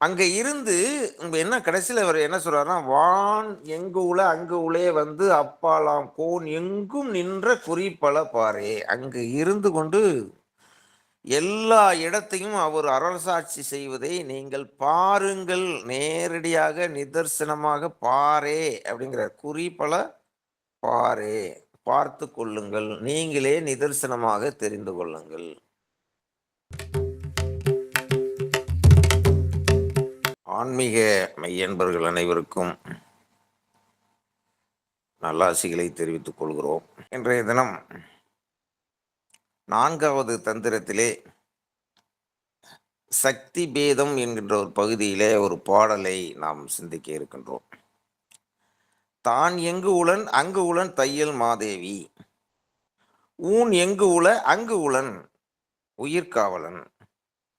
அங்க இருந்து என்ன கடைசியில அவர் என்ன சொல்றாருன்னா வான் எங்கு உல அங்கு உலே வந்து அப்பாலாம் கோன் எங்கும் நின்ற குறிப்பல பாரே. அங்கு இருந்து கொண்டு எல்லா இடத்தையும் அவர் அரசாட்சி செய்வதை நீங்கள் பாருங்கள் நேரடியாக நிதர்சனமாக பாரே அப்படிங்கிற குறிப்பல பாரே. பார்த்து கொள்ளுங்கள் நீங்களே நிதர்சனமாக தெரிந்து கொள்ளுங்கள். ஆன்மீக மையன்பர்கள் அனைவருக்கும் நல்லாசிகளை தெரிவித்துக் கொள்கிறோம். இன்றைய தினம் நான்காவது தந்திரத்திலே சக்தி பேதம் என்கின்ற ஒரு பகுதியிலே ஒரு பாடலை நாம் சிந்திக்க இருக்கின்றோம். தான் எங்கு உளன் அங்கு உளன் தையல் மாதேவி. ஊன் எங்கு உள அங்கு உளன் உயிர்காவலன்.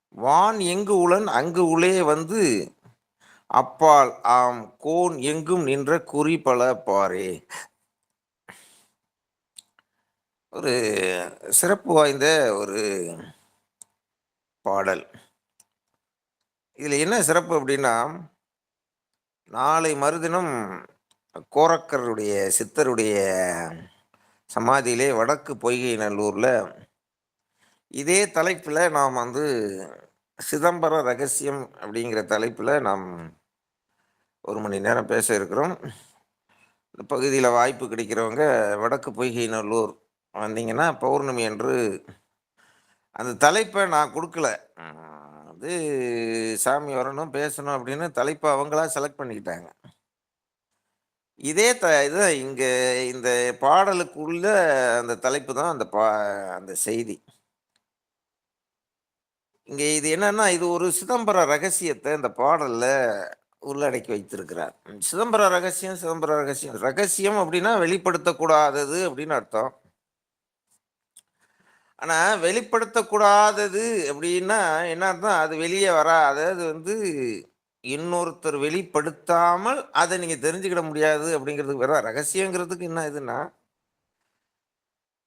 வான் எங்கு உளன் அங்கு உளே வந்து அப்பால் ஆம் கோன் எங்கும் நின்ற குறிப்பல பாரே ஒரு சிறப்பு வாய்ந்த ஒரு பாடல். இதில் என்ன சிறப்பு அப்படின்னா நாளை மறுதினம் கோரக்கருடைய சித்தருடைய சமாதியிலே வடக்கு பொய்கை நல்லூரில் இதே தலைப்பில் நாம் வந்து சிதம்பர ரகசியம் அப்படிங்கிற தலைப்பில் நாம் ஒரு மணி நேரம் பேச இருக்கிறோம். இந்த பகுதியில் வாய்ப்பு கிடைக்கிறவங்க வடக்கு பொய்கை நல்லூர் வந்தீங்கன்னா பௌர்ணமி என்று அந்த தலைப்பை நான் கொடுக்கல. அது சாமி வரணும் பேசணும் அப்படின்னு தலைப்பை அவங்களா செலக்ட் பண்ணிக்கிட்டாங்க. இதே த இதுதான் இங்கே இந்த பாடலுக்குள்ள அந்த தலைப்பு தான் அந்த பா அந்த செய்தி. இங்கே இது என்னன்னா இது ஒரு சிதம்பர ரகசியத்தை இந்த பாடலில் உள்ளடக்கி வைத்திருக்கிறார். சிதம்பர ரகசியம் சிதம்பர ரகசியம். ரகசியம் அப்படின்னா வெளிப்படுத்தக்கூடாதது அப்படின்னு அர்த்தம். ஆனா வெளிப்படுத்தக்கூடாதது அப்படின்னா என்ன அர்த்தம்? அது வெளியே வராது. அது வந்து இன்னொருத்தர் வெளிப்படுத்தாமல் அதை நீங்க தெரிஞ்சுக்கிட முடியாது அப்படிங்கிறதுக்கு வேற ரகசியங்கிறதுக்கு என்ன இதுன்னா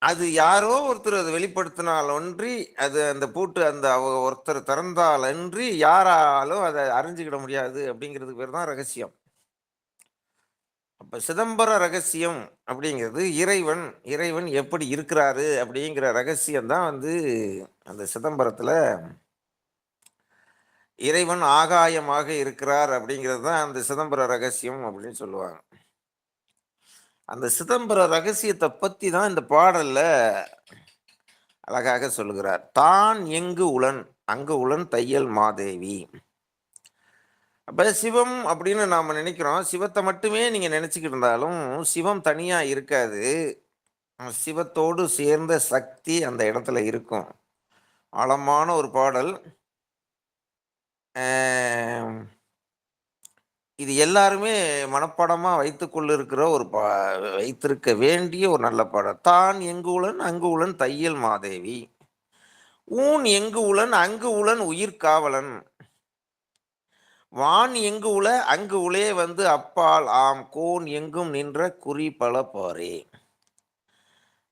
அது யாரோ ஒருத்தர் அதை வெளிப்படுத்தினால் ஒன்றி அது அந்த பூட்டு அந்த அவ ஒருத்தர் திறந்தால் அன்றி யாராலும் அதை அறிஞ்சுக்கிட முடியாது அப்படிங்கிறதுக்கு பேர் தான் ரகசியம். அப்ப சிதம்பர ரகசியம் அப்படிங்கிறது இறைவன் இறைவன் எப்படி இருக்கிறாரு அப்படிங்கிற ரகசியம் தான் வந்து அந்த சிதம்பரத்துல இறைவன் ஆகாயமாக இருக்கிறார் அப்படிங்கிறது தான் அந்த சிதம்பர ரகசியம் அப்படின்னு சொல்லுவாங்க. அந்த சிதம்பர ரகசியத்தை பத்தி தான் இந்த பாடல்ல அழகாக சொல்லுகிறார். தான் எங்கு உளன் அங்கு உளன் தையல் மாதேவி. அப்ப சிவம் அப்படின்னு நாம நினைக்கிறோம். சிவத்தை மட்டுமே நீங்க நினைச்சுக்கிட்டு இருந்தாலும் சிவம் தனியா இருக்காது. சிவத்தோடு சேர்ந்த சக்தி அந்த இடத்துல இருக்கும். ஆழமான ஒரு பாடல். இது எல்லாருமே மனப்பாடமாக வைத்துக்கொள்ளிருக்கிற ஒரு பா வைத்திருக்க வேண்டிய ஒரு நல்ல படம் தான் எங்கு உளன் அங்கு உளன் தையல் மாதேவி. ஊன் எங்கு உளன் அங்கு உளன் உயிர் காவலன். வான் எங்கு உள அங்கு உளே வந்து அப்பால் ஆம். கோன் எங்கும் நின்ற குறி பல பாரே.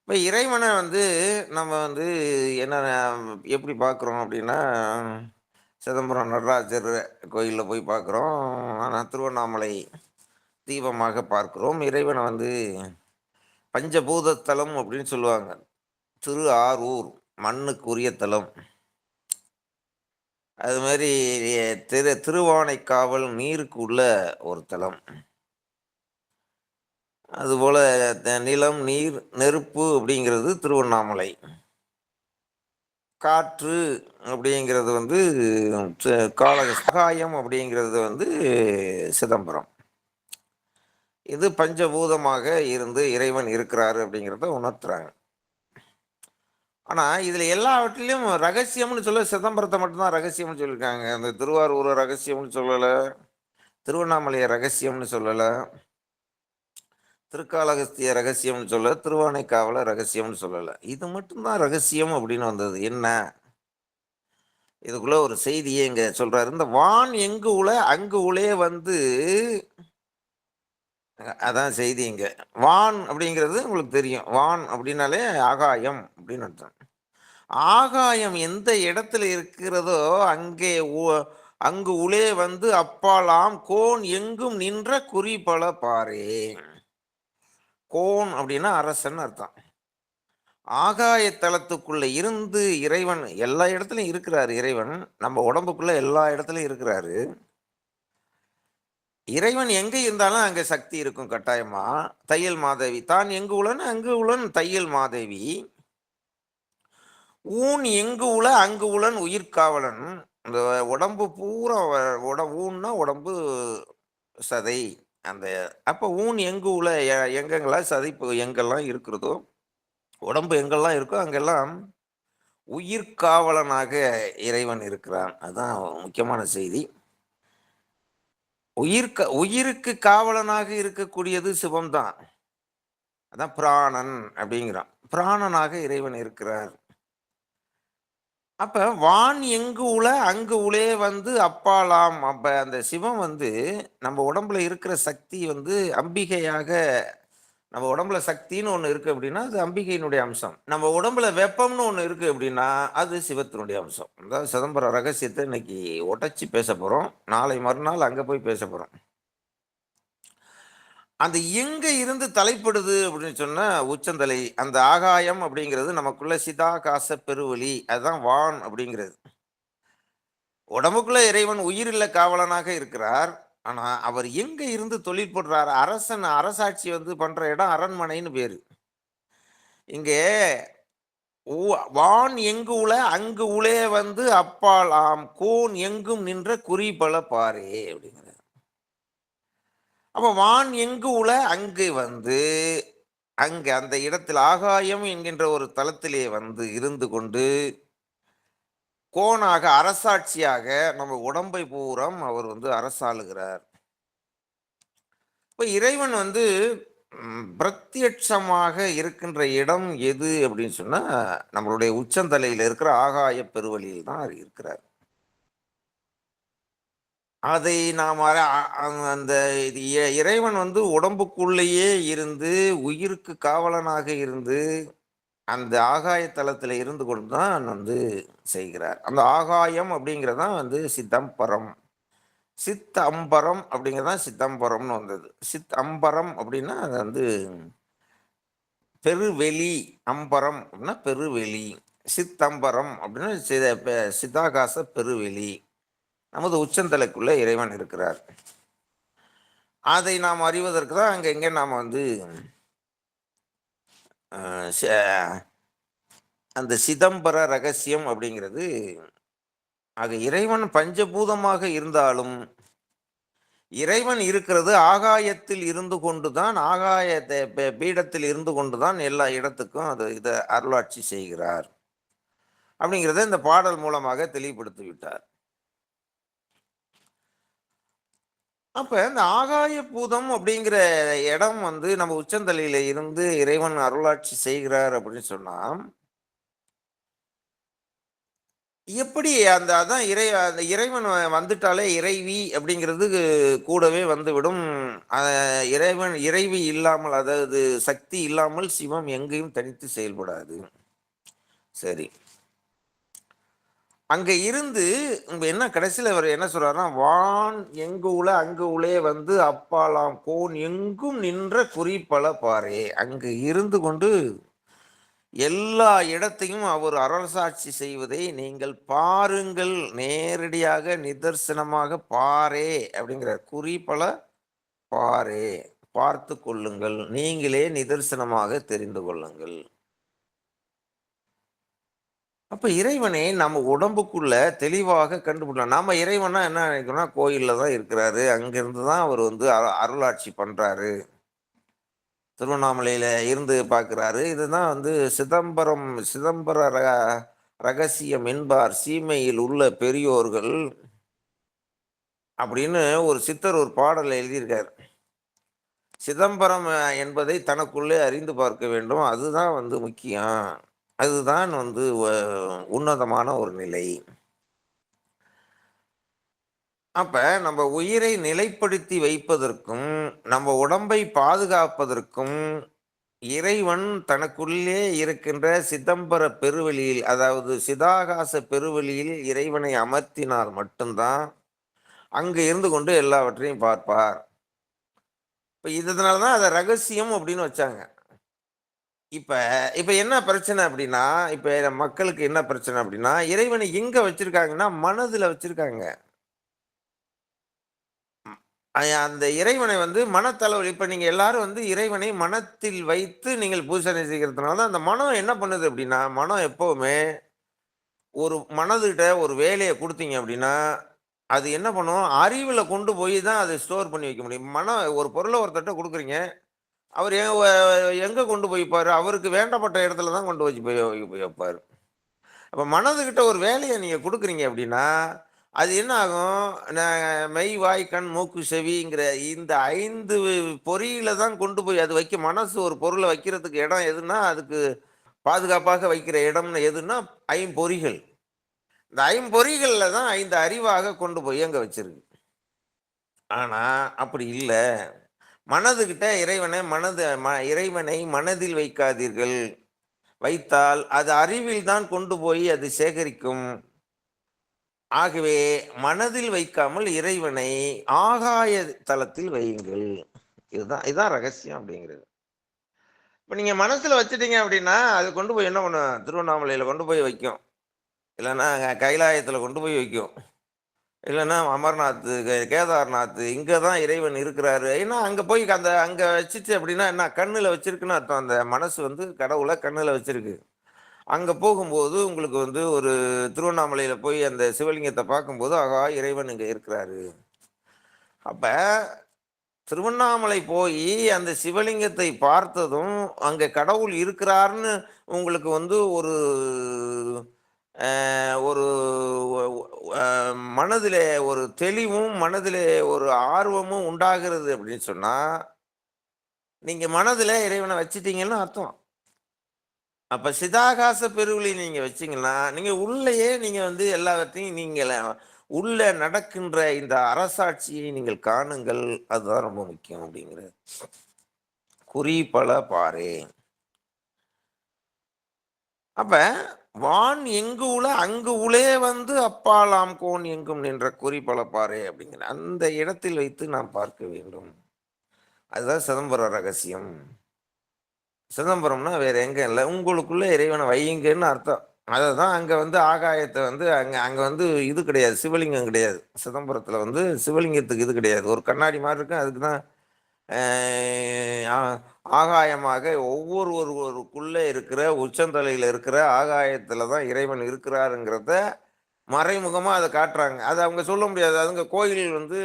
இப்போ இறைவனை வந்து நம்ம வந்து என்ன எப்படி பார்க்குறோம் அப்படின்னா சிதம்பரம் நடராஜர் கோயிலில் போய் பார்க்குறோம். ஆனால் திருவண்ணாமலை தீபமாக பார்க்கிறோம். இறைவனை வந்து பஞ்சபூதத்தலம் அப்படின்னு சொல்லுவாங்க. திரு ஆரூர் மண்ணுக்குரிய தலம். அது மாதிரி திரு திருவானைக்காவல் நீருக்கு உள்ள ஒரு தலம். அதுபோல் த- நிலம் நீர் நெருப்பு அப்படிங்கிறது திருவண்ணாமலை. காற்று அப்படிங்கிறது வந்து கால சகாயம் அப்படிங்கிறது வந்து சிதம்பரம். இது பஞ்சபூதமாக இருந்து இறைவன் இருக்கிறாரு அப்படிங்கிறத உணர்த்துறாங்க. ஆனால் இதில் எல்லாவற்றிலையும் ரகசியம்னு சொல்ல சிதம்பரத்தை மட்டும்தான் ரகசியம்னு சொல்லியிருக்காங்க. அந்த திருவாரூரை ரகசியம்னு சொல்லலை திருவண்ணாமலையை ரகசியம்னு சொல்லலை. திருக்காலகஸ்திய ரகசியம்னு சொல்ல திருவானைக்காவல ரகசியம்னு சொல்லலை. இது மட்டும்தான் ரகசியம் அப்படின்னு வந்தது. என்ன? இதுக்குள்ள ஒரு செய்தியை இங்க சொல்றாரு. இந்த வான் எங்கு உள அங்கு உளே வந்து அதான் செய்தி இங்க. வான் அப்படிங்கிறது உங்களுக்கு தெரியும். வான் அப்படின்னாலே ஆகாயம் அப்படின்னு அர்த்தம். ஆகாயம் எந்த இடத்துல இருக்கிறதோ அங்கே உ- அங்கு உளே வந்து அப்பாலாம் கோன் எங்கும் நின்ற குறிப்பல பாரே கோன் அப்படின்னா அரசன் அர்த்தம். ஆகாய தளத்துக்குள்ள இருந்து இறைவன் எல்லா இடத்துலையும் இருக்கிறாரு இறைவன். நம்ம உடம்புக்குள்ள எல்லா இடத்துலையும் இருக்கிறாரு. இறைவன் எங்க இருந்தாலும் அங்க சக்தி இருக்கும் கட்டாயமா? தையல் மாதேவி. தான் எங்கு உளன் அங்கு உளன் தையல் மாதேவி. ஊன் எங்கு உள அங்கு உளன் உயிர்காவலன் இந்த உடம்பு பூரா உட ஊன்னா உடம்பு சதை. அந்த அப்போ ஊன் எங்கு உள்ள எ- எங்கெங்கெல்லாம் சதிப்பு எங்கெல்லாம் இருக்கிறதோ உடம்பு எங்கெல்லாம் இருக்கோ அங்கெல்லாம் உயிர்காவலனாக இறைவன் இருக்கிறான். அதுதான் முக்கியமான செய்தி. உயிர்க்க உயிருக்கு காவலனாக இருக்கக்கூடியது சிவம்தான். அதான் பிராணன் அப்படிங்கிறான். பிராணனாக இறைவன் இருக்கிறார். அப்ப வான் எங்கு உல அங்கு உலே வந்து அப்பாலாம். அப்ப அந்த சிவம் வந்து நம்ம உடம்புல இருக்கிற சக்தி வந்து அம்பிகையாக நம்ம உடம்புல சக்தின்னு ஒன்று இருக்கு அப்படின்னா அது அம்பிகையினுடைய அம்சம். நம்ம உடம்புல வெப்பம்னு ஒன்று இருக்கு அப்படின்னா அது சிவத்தினுடைய அம்சம். அதாவது சிதம்பரம் ரகசியத்தை இன்னைக்கு உடைச்சி பேச போகிறோம் நாளை மறுநாள் அங்கே போய் பேச போகிறோம் அந்த எங்க இருந்து தலைப்படுது அப்படின்னு சொன்னா உச்சந்தலை அந்த ஆகாயம் அப்படிங்கிறது நமக்குள்ள சிதாகாச பெருவெளி அதுதான் வான் அப்படிங்கிறது. உடம்புக்குள்ள இறைவன் உயிரில்ல காவலனாக இருக்கிறார். ஆனா அவர் எங்க இருந்து தொழில் போடுறார் அரசன் அரசாட்சி வந்து பண்ற இடம் அரண்மனைன்னு பேரு. இங்கே வான் எங்கு உல அங்கு உளே வந்து அப்பால் ஆம் கோன் எங்கும் நின்ற குறிபல பாரே அப்படிங்கிறார் அப்போ வான் எங்கு உள அங்கு வந்து. அங்கு அந்த இடத்தில் ஆகாயம் என்கின்ற ஒரு தளத்திலே வந்து இருந்து கொண்டு கோனாக அரசாட்சியாக நம்ம உடம்பை பூரம் அவர் வந்து அரசாளுகிறார். இப்போ இறைவன் வந்து பிரத்யட்சமாக இருக்கின்ற இடம் எது அப்படின்னு சொன்னால் நம்மளுடைய உச்சந்தலையில் இருக்கிற ஆகாய பெருவழியில் தான் இருக்கிறார். அதை நாம் அற- அ- அந்த இது இ- இறைவன் வந்து உடம்புக்குள்ளேயே இருந்து உயிருக்கு காவலனாக இருந்து அந்த ஆகாய தலத்துல இருந்து கொண்டு தான் வந்து செய்கிறார். அந்த ஆகாயம் அப்படிங்கிறதான் வந்து சித்தம்பரம் சித் அம்பரம் அப்படிங்கிறதான் சித்தம்பரம்னு வந்தது. சித் அம்பரம் அப்படின்னா அது வந்து பெருவெளி அம்பரம் அப்படின்னா பெருவெளி. சித்தம்பரம் அப்படின்னா சித பெ- சிதாகாச பெருவெளி. நமது உச்சந்தலைக்குள்ள இறைவன் இருக்கிறார். அதை நாம் அறிவதற்கு தான் அங்கே எங்கே நாம் வந்து ச- அந்த சிதம்பர ரகசியம் அப்படிங்கிறது ஆக இறைவன் பஞ்சபூதமாக இருந்தாலும் இறைவன் இருக்கிறது ஆகாயத்தில் இருந்து கொண்டு தான் ஆகாயத்தை பீடத்தில் இருந்து கொண்டு தான் எல்லா இடத்துக்கும் அது இதை அருளாட்சி செய்கிறார். அப்படிங்கிறத இந்த பாடல் மூலமாக தெளிவுபடுத்தி விட்டார் அப்ப இந்த ஆகாய பூதம் அப்படிங்கிற இடம் வந்து நம்ம உச்சந்தலையில இருந்து இறைவன் அருளாட்சி செய்கிறார் அப்படின்னு சொன்னா எப்படி அந்த அதான் இறை அந்த இறைவன் வ- வந்துட்டாலே இறைவி அப்படிங்கிறது கூடவே வந்துவிடும். இறைவன் இறைவி இல்லாமல் அதாவது சக்தி இல்லாமல் சிவம் எங்கேயும் தனித்து செயல்படாது. சரி. அங்கே இருந்து இங்க என்ன கடைசியில் அவர் என்ன சொல்கிறாருன்னா வான் எங்கு உள அங்கு உளே வந்து அப்பாலாம் கோன் எங்கும் நின்ற குறிப்பல பாரே. அங்கு இருந்து கொண்டு எல்லா இடத்தையும் அவர் அரசாட்சி செய்வதை நீங்கள் பாருங்கள் நேரடியாக நிதர்சனமாக பாரே அப்படிங்கிறார். குறிப்பல பாரே. பார்த்து கொள்ளுங்கள் நீங்களே நிதர்சனமாக தெரிந்து கொள்ளுங்கள். அப்ப இறைவனை நம்ம உடம்புக்குள்ள தெளிவாக கண்டுபிடிக்கலாம் நாம இறைவனா என்ன நினைக்கிறோம்னா கோயில்ல தான் இருக்கிறாரு. அங்கிருந்து தான் அவர் வந்து அ அருளாட்சி பண்றாரு. திருவண்ணாமலையில இருந்து பார்க்கிறாரு இதுதான் வந்து சிதம்பரம் சிதம்பர ரக ரகசியம் என்பார். சீமையில் உள்ள பெரியோர்கள் அப்படின்னு ஒரு சித்தர் ஒரு பாடலை எழுதியிருக்கார். சிதம்பரம் என்பதை தனக்குள்ளே அறிந்து பார்க்க வேண்டும். அதுதான் வந்து முக்கியம். அதுதான் வந்து உன்னதமான ஒரு நிலை. அப்ப நம்ம உயிரை நிலைப்படுத்தி வைப்பதற்கும் நம்ம உடம்பை பாதுகாப்பதற்கும் இறைவன் தனக்குள்ளே இருக்கின்ற சிதம்பர பெருவெளியில் அதாவது சிதாகாச பெருவெளியில் இறைவனை அமர்த்தினால் மட்டும்தான் அங்கு இருந்து கொண்டு எல்லாவற்றையும் பார்ப்பார். இப்போ இதனால தான் அதை ரகசியம் அப்படின்னு வச்சாங்க. இப்ப இப்ப என்ன பிரச்சனை அப்படின்னா இப்ப மக்களுக்கு என்ன பிரச்சனை அப்படின்னா இறைவனை எங்க வச்சிருக்காங்கன்னா மனதுல வச்சிருக்காங்க. அந்த இறைவனை வந்து மனத்தளவில் இப்ப நீங்க எல்லாரும் வந்து இறைவனை மனத்தில் வைத்து நீங்கள் பூசணை செய்கிறதுனால தான் அந்த மனம் என்ன பண்ணுது அப்படின்னா மனம் எப்பவுமே ஒரு மனதுகிட்ட ஒரு வேலையை கொடுத்தீங்க அப்படின்னா அது என்ன பண்ணும்? அறிவில் கொண்டு போய் தான் அதை ஸ்டோர் பண்ணி வைக்க முடியும். மனம் ஒரு பொருளை ஒருத்தட்ட கொடுக்குறீங்க அவர் எங்கே கொண்டு போய் வைப்பாரு? அவருக்கு வேண்டப்பட்ட இடத்துல தான் கொண்டு வச்சு போய் போய் வைப்பார். அப்போ மனதுக்கிட்ட ஒரு வேலையை நீங்கள் கொடுக்குறீங்க அப்படின்னா அது என்ன ஆகும்? நான் மெய் வாய் கண் மூக்கு செவிங்கிற இந்த ஐந்து பொறியில தான் கொண்டு போய் அது வைக்க மனசு ஒரு பொருளை வைக்கிறதுக்கு இடம் எதுனா அதுக்கு பாதுகாப்பாக வைக்கிற இடம்னு எதுனா ஐம்பொறிகள் இந்த ஐம்பொறிகளில் தான் ஐந்து அறிவாக கொண்டு போய் அங்கே வச்சிருக்கு. ஆனால் அப்படி இல்லை. மனதுகிட்ட இறைவனை மனது ம- இறைவனை மனதில் வைக்காதீர்கள். வைத்தால் அது அறிவில் தான் கொண்டு போய் அது சேகரிக்கும். ஆகவே மனதில் வைக்காமல் இறைவனை ஆகாய தளத்தில் வையுங்கள். இதுதான் இதுதான் ரகசியம் அப்படிங்கிறது. இப்போ நீங்கள் மனசில் வச்சுட்டீங்க அப்படின்னா அது கொண்டு போய் என்ன பண்ணும்? திருவண்ணாமலையில் கொண்டு போய் வைக்கும். இல்லைன்னா கைலாயத்தில் கொண்டு போய் வைக்கும். இல்லைன்னா அமர்நாத் கே- கேதார்நாத் இங்கே தான் இறைவன் இருக்கிறாரு. ஏன்னா அங்கே போய் அந்த அங்கே வச்சுச்சு அப்படின்னா என்ன கண்ணில் வச்சிருக்குன்னு அர்த்தம். அந்த மனசு வந்து கடவுளை கண்ணில் வச்சிருக்கு. அங்கே போகும்போது உங்களுக்கு வந்து ஒரு திருவண்ணாமலையில் போய் அந்த சிவலிங்கத்தை பார்க்கும்போது ஆகா இறைவன் இங்கே இருக்கிறாரு. அப்போ திருவண்ணாமலை போய் அந்த சிவலிங்கத்தை பார்த்ததும் அங்கே கடவுள் இருக்கிறாருன்னு உங்களுக்கு வந்து ஒரு ஒரு மனதில் ஒரு தெளிவும் மனதில் ஒரு ஆர்வமும் உண்டாகிறது அப்படின்னு சொன்னால் நீங்கள் மனதில் இறைவனை வச்சிட்டீங்கன்னு அர்த்தம். அப்போ சிதாகாச பெருவிழி நீங்கள் வச்சீங்கன்னா நீங்கள் உள்ளேயே நீங்கள் வந்து எல்லாவற்றையும் நீங்கள் உள்ளே நடக்கின்ற இந்த அரசாட்சியை நீங்கள் காணுங்கள். அதுதான் ரொம்ப முக்கியம் அப்படிங்கிறது. குறிப்பல பல அப்ப வான் எங்கு உல அங்கு உலே வந்து அப்பாலாம் கோன் எங்கும் நின்ற குறி பல அப்படிங்கிற அந்த இடத்தில் வைத்து நாம் பார்க்க வேண்டும். அதுதான் சிதம்பரம் ரகசியம். சிதம்பரம்னா வேற எங்க இல்லை உங்களுக்குள்ள இறைவனை வையுங்கன்னு அர்த்தம். அதை தான் அங்கே வந்து ஆகாயத்தை வந்து அங்கே அங்கே வந்து இது கிடையாது சிவலிங்கம் கிடையாது. சிதம்பரத்தில் வந்து சிவலிங்கத்துக்கு இது கிடையாது. ஒரு கண்ணாடி மாதிரி இருக்கும் அதுக்கு தான் ஆகாயமாக ஒவ்வொரு ஒருவருக்குள்ளே இருக்கிற உச்சந்தலையில் இருக்கிற ஆகாயத்தில் தான் இறைவன் இருக்கிறாருங்கிறத மறைமுகமாக அதை காட்டுறாங்க. அது அவங்க சொல்ல முடியாது. அதுங்க கோயில் வந்து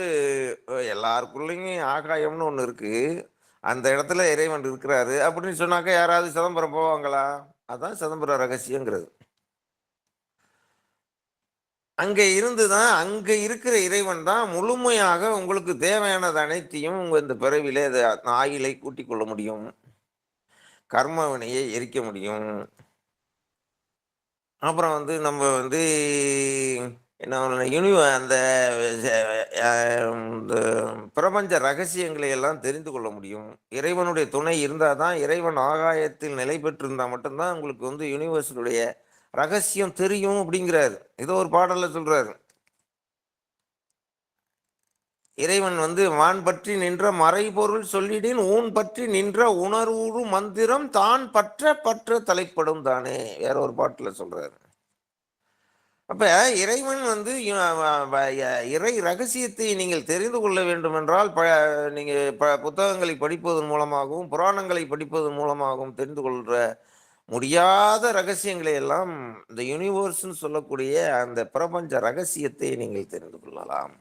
எல்லாருக்குள்ளேயும் ஆகாயம்னு ஒன்று இருக்குது அந்த இடத்துல இறைவன் இருக்கிறாரு. அப்படின்னு சொன்னாக்க யாராவது சிதம்பரம் போவாங்களா? அதான் சிதம்பரம் ரகசியங்கிறது. அங்கே இருந்து தான் அங்கே இருக்கிற இறைவன் தான் முழுமையாக உங்களுக்கு தேவையானது அனைத்தையும் உங்க இந்த பிறவிலே அதை ஆயிலை கூட்டிக் கொள்ள முடியும். கர்மவினையை எரிக்க முடியும். அப்புறம் வந்து நம்ம வந்து என்ன யூனிவ அந்த இந்த பிரபஞ்ச ரகசியங்களை எல்லாம் தெரிந்து கொள்ள முடியும். இறைவனுடைய துணை இருந்தால் தான் இறைவன் ஆகாயத்தில் நிலை பெற்றிருந்தால் மட்டும்தான் உங்களுக்கு வந்து யூனிவர்ஸினுடைய ரகசியம் தெரியும் அப்படிங்கிறாரு. ஏதோ ஒரு பாடலில் சொல்கிறாரு இறைவன் வந்து வான் பற்றி நின்ற மறைபொருள் சொல்லிடின் ஊன் பற்றி நின்ற உணர்வுறு மந்திரம் தான் பற்ற பற்ற தலைப்படும் தானே. வேற ஒரு பாட்டில் சொல்றாரு. அப்ப இறைவன் வந்து இறை ரகசியத்தை நீங்கள் தெரிந்து கொள்ள வேண்டும் என்றால் ப நீங்க ப புத்தகங்களை படிப்பதன் மூலமாகவும் புராணங்களை படிப்பதன் மூலமாகவும் தெரிந்து கொள்ற முடியாத ரகசியங்களை எல்லாம் இந்த யூனிவர்ஸ்ன்னு சொல்லக்கூடிய அந்த பிரபஞ்ச ரகசியத்தை நீங்கள் தெரிந்து கொள்ளலாம்.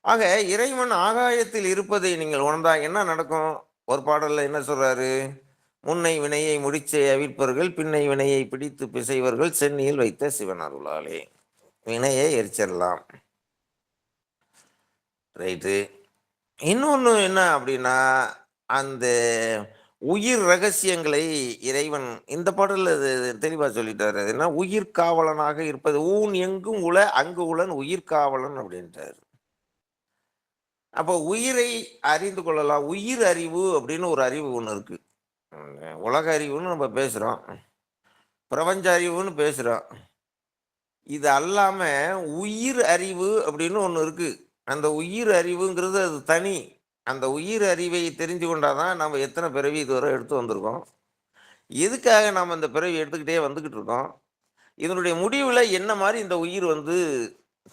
ஆக இறைவன் ஆகாயத்தில் இருப்பதை நீங்கள் உணர்ந்தா என்ன நடக்கும்? ஒரு பாடல்ல என்ன சொல்றாரு? முன்னை வினையை முடிச்சை அவிழ்ப்பவர்கள் பின்னை வினையை பிடித்து பிசைவர்கள் சென்னையில் வைத்த சிவன் அருளாலே. வினையை எரிச்சிடலாம். ரைட்டு இன்னொன்று என்ன அப்படின்னா அந்த உயிர் ரகசியங்களை இறைவன் இந்த பாடலில் இது தெளிவா சொல்லிட்டாரு. அது என்ன? உயிர் காவலனாக இருப்பது. ஊன் எங்கும் உல அங்கு உலன் உயிர் காவலன் அப்படின்ட்டாரு அப்போ உயிரை அறிந்து கொள்ளலாம். உயிர் அறிவு அப்படின்னு ஒரு அறிவு ஒன்று இருக்கு. உலக அறிவுன்னு நம்ம பேசுறோம். பிரபஞ்ச அறிவுன்னு பேசுறோம். இது அல்லாம உயிர் அறிவு அப்படின்னு ஒண்ணு இருக்கு. அந்த உயிர் அறிவுங்கிறது அது தனி. அந்த உயிர் அறிவை தெரிஞ்சு கொண்டாதான் நம்ம எத்தனை பிறவி இதுவரை எடுத்து வந்திருக்கோம். எதுக்காக நாம் இந்த பிறவி எடுத்துக்கிட்டே வந்துக்கிட்டு இருக்கோம்? இதனுடைய முடிவில் என்ன மாதிரி இந்த உயிர் வந்து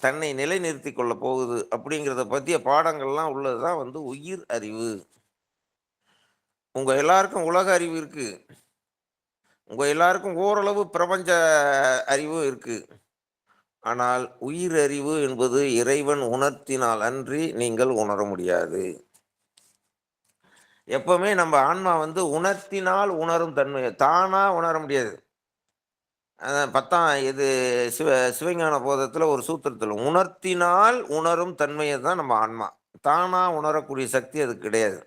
தன்னை நிலைநிறுத்தி கொள்ள போகுது அப்படிங்கிறத பற்றிய பாடங்கள்லாம் உள்ளது தான் வந்து உயிர் அறிவு. உங்கள் எல்லாருக்கும் உலக அறிவு இருக்குது உங்கள் எல்லாருக்கும் ஓரளவு பிரபஞ்ச அறிவும் இருக்குது ஆனால் உயிர் அறிவு என்பது இறைவன் உணர்த்தினால் அன்றி நீங்கள் உணர முடியாது. எப்பவுமே நம்ம ஆன்மா வந்து உணர்த்தினால் உணரும் தன்மை. தானாக உணர முடியாது. பத்தாம் இது சிவ சிவஞான போதத்தில் ஒரு சூத்திரத்தில் உணர்த்தினால் உணரும் தன்மையை தான் நம்ம ஆன்மா. தானாக உணரக்கூடிய சக்தி அது கிடையாது.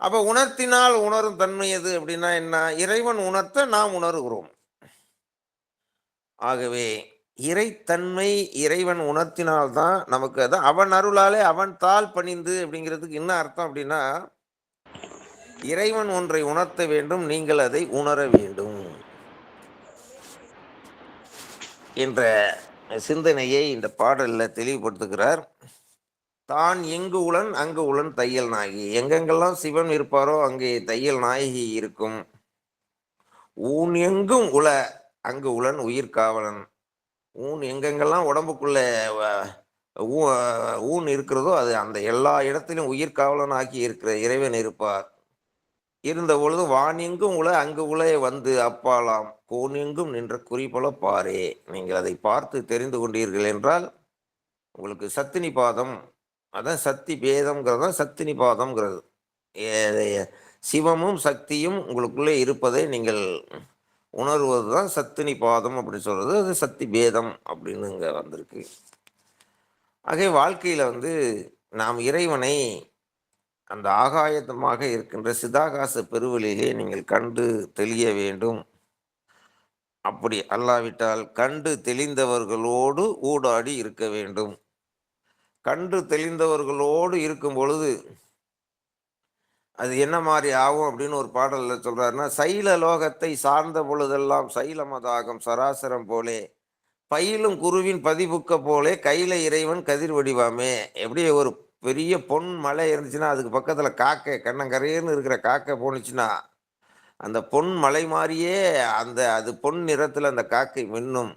அப்போ உணர்த்தினால் உணரும் தன்மை எது அப்படின்னா என்ன? இறைவன் உணர்த்த நாம் உணர்கிறோம். ஆகவே இறைத்தன்மை இறைவன் உணர்த்தினால் தான் நமக்கு அதான் அவன் அருளாலே அவன் தாள் பணிந்து அப்படிங்கிறதுக்கு என்ன அர்த்தம் அப்படின்னா, இறைவன் ஒன்றை உணர்த்த வேண்டும். நீங்கள் அதை உணர வேண்டும். என்ற சிந்தனையை இந்த பாடலில் தெளிவுபடுத்துகிறார். தான் எங்கு உளன் அங்கு உளன் தையல் நாயகி. எங்கெங்கெல்லாம் சிவன் இருப்பாரோ அங்கே தையல் நாயகி இருக்கும். ஊன் எங்கும் உல அங்கு உளன் உயிர் காவலன். ஊன் எங்கெங்கெல்லாம் உடம்புக்குள்ள ஊ ஊன் இருக்கிறதோ அது அந்த எல்லா இடத்திலும் உயிர் ஆக்கி இருக்கிற இறைவன் இருப்பார். இருந்த பொழுது வானெங்கும் உள அங்கு உலைய வந்து அப்பாலாம் கோனெங்கும் நின்ற குறிபல பாரே. நீங்கள் அதை பார்த்து தெரிந்து கொண்டீர்கள் என்றால், உங்களுக்கு சத்தினி பாதம் அதான் சக்தி பேதம்ங்கிறது தான் சத்தினி பாதம்ங்கிறது. சிவமும் சக்தியும் உங்களுக்குள்ளே இருப்பதை நீங்கள் உணர்வது தான் சத்தினி பாதம் அப்படின்னு சொல்றது. அது சக்தி பேதம் அப்படின்னு இங்கே வந்திருக்கு. ஆகவே வாழ்க்கையில் வந்து நாம் இறைவனை அந்த ஆகாயத்தமாக இருக்கின்ற சிதாகாச பெருவெளியிலே நீங்கள் கண்டு தெளிய வேண்டும். அப்படி அல்லாவிட்டால் கண்டு தெளிந்தவர்களோடு ஊடாடி இருக்க வேண்டும். கண்டு தெளிந்தவர்களோடு இருக்கும் பொழுது அது என்ன மாதிரி ஆகும் அப்படின்னு ஒரு பாடலில் சொல்றாருன்னா, "சைல லோகத்தை சார்ந்த பொழுதெல்லாம் சைலமதாகம் சராசரம் போலே, பயிலும் குருவின் பதிபுக்க போலே கையில இறைவன் கதிர் வடிவாமே." எப்படி ஒரு பெரிய பொன் மலை இருந்துச்சுன்னா, அதுக்கு பக்கத்தில் காக்கை கன்னங்கரேன்னு இருக்கிற காக்கை போணுச்சுன்னா, அந்த பொன் மலை மாதிரியே அந்த அது பொன் நிறத்தில் அந்த காக்கை மின்னும்.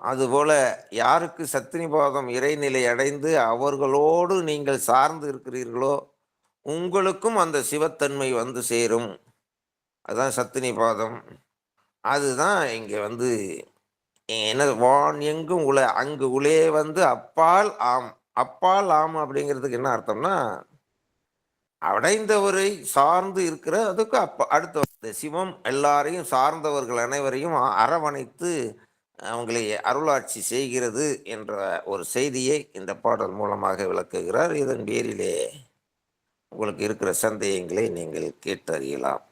அதுபோல யாருக்கு சத்தினிபாதம் இறைநிலை அடைந்து அவர்களோடு நீங்கள் சார்ந்து இருக்கிறீர்களோ, உங்களுக்கும் அந்த சிவத்தன்மை வந்து சேரும். அதுதான் சத்தினிபாதம் அதுதான் இங்கே வந்து என்னது "வான் எங்கும் உள அங்கு உளே வந்து அப்பால் ஆம்." அப்பால் ஆம் அப்படிங்கிறதுக்கு என்ன அர்த்தம்னா, அடைந்தவரை சார்ந்து இருக்கிற அதுக்கு அப்ப அடுத்த சிவம் எல்லாரையும் சார்ந்தவர்கள் அனைவரையும் அரவணைத்து அவங்களை அருளாட்சி செய்கிறது என்ற ஒரு செய்தியை இந்த பாடல் மூலமாக விளக்குகிறார். இதன் பேரிலே உங்களுக்கு இருக்கிற சந்தேகங்களை நீங்கள் கேட்டறியலாம்.